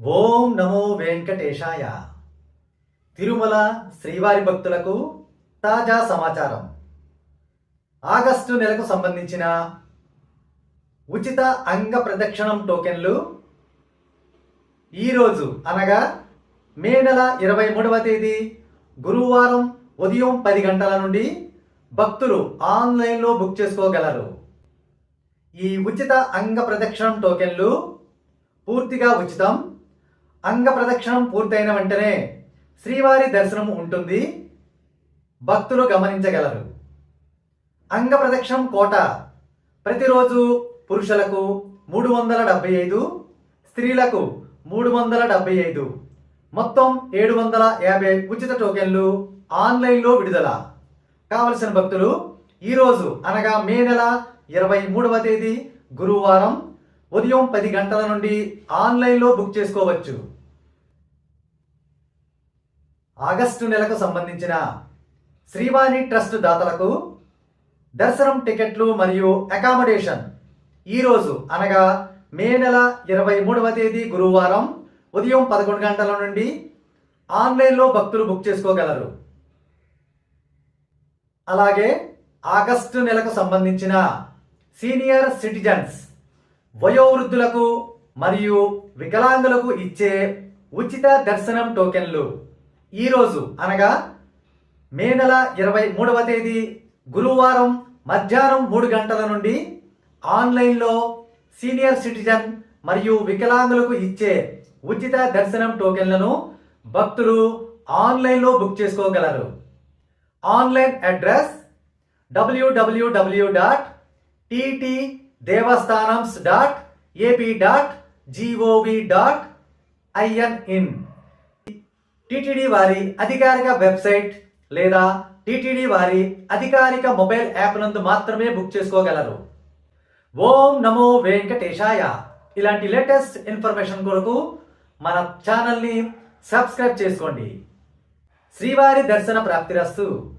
ఓం నమో వెంకటేశాయ. తిరుమల శ్రీవారి భక్తులకు తాజా సమాచారం. ఆగస్టు నెలకు సంబంధించిన ఉచిత అంగ ప్రదక్షిణం టోకెన్లు ఈరోజు అనగా మే నెల ఇరవై మూడవ తేదీ గురువారం ఉదయం పది గంటల నుండి భక్తులు ఆన్లైన్లో బుక్ చేసుకోగలరు. ఈ ఉచిత అంగ ప్రదక్షిణం టోకెన్లు పూర్తిగా ఉచితం. అంగ ప్రదక్షిణం పూర్తయిన వెంటనే శ్రీవారి దర్శనం ఉంటుంది. భక్తులు గమనించగలరు. అంగ ప్రదక్షిణం కోట ప్రతిరోజు పురుషులకు మూడు వందల డెబ్బై ఐదు స్త్రీలకు మూడు వందల డెబ్బై ఐదు మొత్తం ఏడు వందల యాభై ఉచిత టోకెన్లు ఆన్లైన్లో విడుదల. కావలసిన భక్తులు ఈరోజు అనగా మే నెల ఇరవై మూడవ తేదీ గురువారం ఉదయం పది గంటల నుండి ఆన్లైన్లో బుక్ చేసుకోవచ్చు. ఆగస్టు నెలకు సంబంధించిన శ్రీవాణి ట్రస్ట్ దాతలకు దర్శనం టికెట్లు మరియు అకామిడేషన్. ఈరోజు అనగా మే నెల ఇరవై మూడవ తేదీ గురువారం ఉదయం పదకొండు గంటల నుండి ఆన్లైన్లో భక్తులు బుక్ చేసుకోగలరు. అలాగే ఆగస్టు నెలకు సంబంధించిన సీనియర్ సిటిజన్స్ వయోవృద్ధులకు మరియు వికలాంగులకు ఇచ్చే ఉచిత దర్శనం టోకెన్లు. ఈరోజు అనగా మే నెల ఇరవై మూడవ తేదీ గురువారం మధ్యాహ్నం మూడు గంటల నుండి ఆన్లైన్లో సీనియర్ సిటిజన్ మరియు వికలాంగులకు ఇచ్చే ఉచిత దర్శనం టోకెన్లను భక్తులు ఆన్లైన్లో బుక్ చేసుకోగలరు. Online address W W W dot TT Devasthanams dot AP dot GOV dot IN in TTD వారి అధికారిక వెబ్సైట్ లేదా టిటిడి వారి అధికారిక మొబైల్ యాప్ నందు మాత్రమే బుక్ చేసుకోగలరు. ఓం నమో వెంకటేశాయ. ఇలాంటి లేటెస్ట్ ఇన్ఫర్మేషన్ కొరకు మన ఛానల్ని సబ్స్క్రైబ్ చేసుకోండి. శ్రీవారి దర్శన ప్రాప్తిరస్తు.